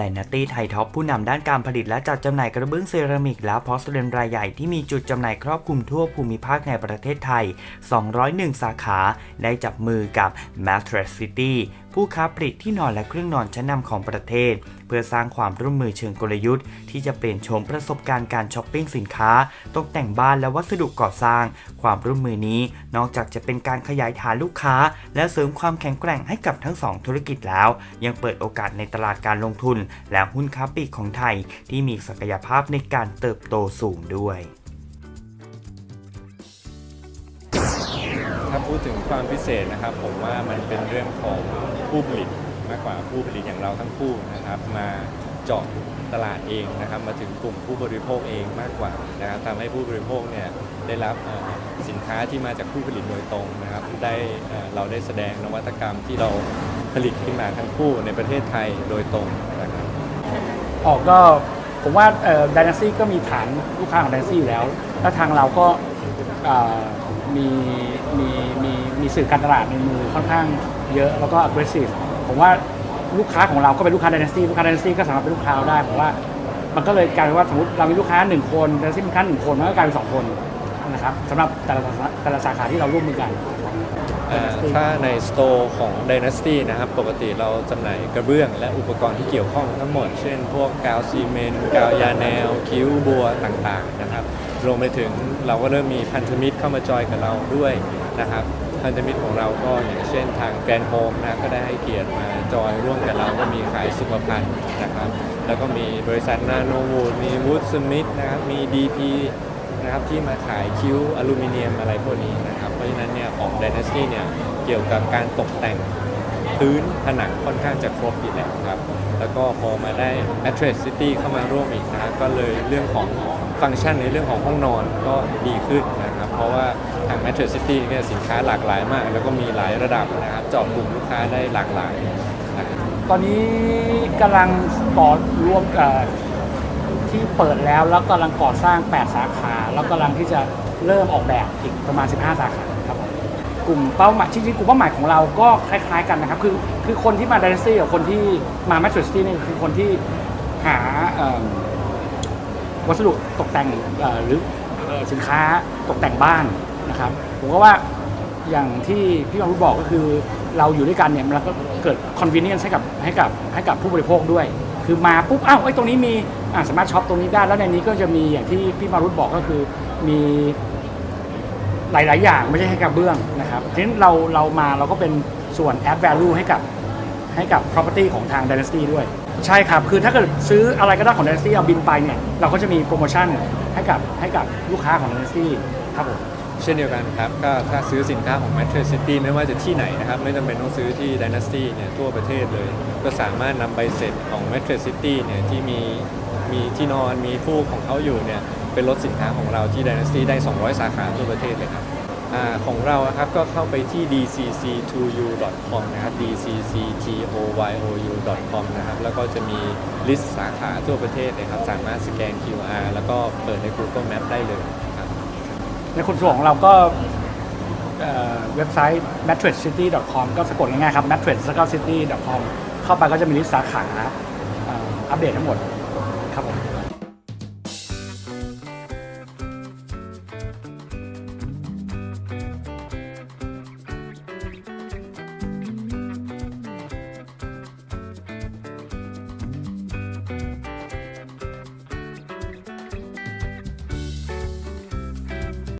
ดนาตี้ไทยท็อปผู้นำด้านการผลิตและจัดจำหน่ายกระเบื้องเซรามิกและพอสเลนรายใหญ่ที่มีจุดจำหน่ายครอบคลุมทั่วภูมิภาคในประเทศไทย 201 สาขา ได้จับมือกับ m a t t r e s City ผู้ค้าปลีกที่นอนและเครื่องนอนชั้นนำของประเทศ เพื่อสร้างความร่วมมือเชิงกลยุทธ์ ที่จะเปลี่ยนโฉมประสบการณ์การช้อปปิ้งสินค้า ตกแต่งบ้านและวัสดุก่อสร้าง ความร่วมมือนี้ นอกจากจะเป็นการขยายฐานลูกค้า และเสริมความแข็งแกร่งให้กับทั้งสองธุรกิจแล้ว ยังเปิดโอกาสในตลาดการลงทุน และหุ้นค้าปลีกของไทย ที่มีศักยภาพในการเติบโตสูงด้วย ถ้าพูดถึงความพิเศษนะครับ ผมว่ามันเป็นเรื่องของผู้ผลิตมากกว่าผู้ผลิตอย่างเราทั้งคู่นะครับ มาเจาะตลาดเองนะครับ มาถึงกลุ่มผู้บริโภคเองมากกว่านะครับทำให้ผู้บริโภคเนี่ยได้รับสินค้าที่มาจากผู้ผลิตโดยตรงนะครับ ได้เราได้แสดงนวัตกรรมที่เราผลิตขึ้นมาทั้งคู่ในประเทศไทยโดยตรงนะครับออกก็ผมว่าด y นาซี่ก็มีฐานลูกค้าของด y นาซี่อยู่แล้ว แล้วทางเราก็ มีมีมีมีสื่อการตลาดในมือค่อนข้างเยอะแล้วก็ aggressive ผมว่าลูกค้าของเราก็เป็นลูกค้าด y นาซี่ลูกค้าด y นาซี่ก็สามารถเป็นลูกค้าเราได้ผมว่ามันก็เลยกลายเป็นว่าสมมติเรามีลูกค้าหนึ่งคนด y นาซี่มีลูกค้าหนึ่งคนมันก็กลายเป็นสองคนนะครับสำหรับแต่ละแต่ละสาขาที่เราร่วมมือกันเถ้าในสโตร์ของ Dynasty นะครับ ปกติเราจำหน่ายกระเบื้อง และอุปกรณ์ที่เกี่ยวข้องทั้งหมด เช่น พวกกาวซีเมนต์กาวยาแนว คิ้วบัวต่างๆนะครับรวมไปถึงเราก็เริ่มมีพันธมิตรเข้ามาจอยกับเราด้วยนะครับพันธมิตรของเราก็อย่างเช่นทางแกรนโฮมนะก็ได้ให้เกียรติมาจอยร่วมกับเราก็มีขายสุขภัณฑ์นะครับ แล้วก็มีบริษัทนาโนวูดมีวูดสมิธนะครับมี DP นะครับที่มาขายคิ้วอลูมิเนียมอะไรพวกนี้นะครับ เพราะฉะนั้นเนี่ยของ Dynasty เนี่ยเกี่ยวกับการตกแต่งพื้นผนังค่อนข้างจะครบอยู่แล้วครับ แล้วก็พอมาได้ Mattress City เข้ามาร่วมอีกนะก็เลยเรื่องของฟังก์ชันในเรื่องของห้องนอนก็ดีขึ้นนะครับ เพราะว่าทาง Mattress City เนี่ยสินค้าหลากหลายมาก แล้วก็มีหลายระดับนะครับเจาะกลุ่มลูกค้าได้หลากหลายนะครับตอนนี้กำลังก่อรวมเอ่อ ที่เปิดแล้วแล้วกำลังก่อสร้าง 8 สาขา แล้วกำลังที่จะเริ่มออกแบบอีกประมาณ 15 สาขาครับผมกลุ่มเป้าหมายจริงๆกลุ่มเป้าหมายของเราก็คล้ายๆกันนะครับ คือคือคนที่มาด y นซี่กับคนที่มาแมทริสตี้นี่คือคนที่หาอืมวัสดุตกแต่งอ่อหรือเอ่อสินค้าตกแต่งบ้านนะครับ ผมก็ว่าอย่างที่พี่มารุบอกก็คือเราอยู่ด้วยกันเนี่ยมันก็เกิด convenience ให้กับให้กับให้กับผู้บริโภคด้วย คือมาปุ๊บอ้าวไอ้ตรงนี้มีอ่าสามารถช็อปตรงนี้ได้แล้วในนี้ก็จะมีอย่างที่พี่มารุตบอกก็คือมีหลาย ๆ อย่างไม่ใช่แค่กระเบื้องนะครับทีนี้เราเรามาเราก็เป็นส่วน add value ให้กับให้กับ property ของทาง Dynasty ด้วย ใช่ครับ คือถ้าเกิดซื้ออะไรก็ได้ของ Dynasty เอาบินไปเนี่ย เราก็จะมีโปรโมชั่นให้กับให้กับลูกค้าของ Dynasty ครับผม เช่นเดียวกันครับ ก็ถ้าซื้อสินค้าของ m a t t r e s City ไม่ว่าจะที่ไหนนะครับ ไม่จำเป็นต้องซื้อที่ Dynasty เนี่ยทั่วประเทศเลย ก็สามารถนำใบเสร็จของ m a t t r e s City เนี่ยที่มีมีที่นอนมีฟูกของเขาอยู่เนี่ยเป็นลดสินค้าของเราที่ Dynasty ได้ 200 สาขาทั่วประเทศเลยครับอของเราอะครับก็เข้าไปที่ dcc2u.com นะครับ dcctoyou.com นะครับ แล้วก็จะมีลิสต์สาขาทั่วประเทศเลยครับ สามารถสแกน QR แล้วก็เปิดใน Google Map ได้เลย ในคนส่วนของเราก็เอ่อเว็บไซต์ mattresscity.com ก็สะกดง่ายๆครับ mattress-city.com เข้าไปก็จะมีลิสต์สาขาเอ่ออัปเดตทั้งหมด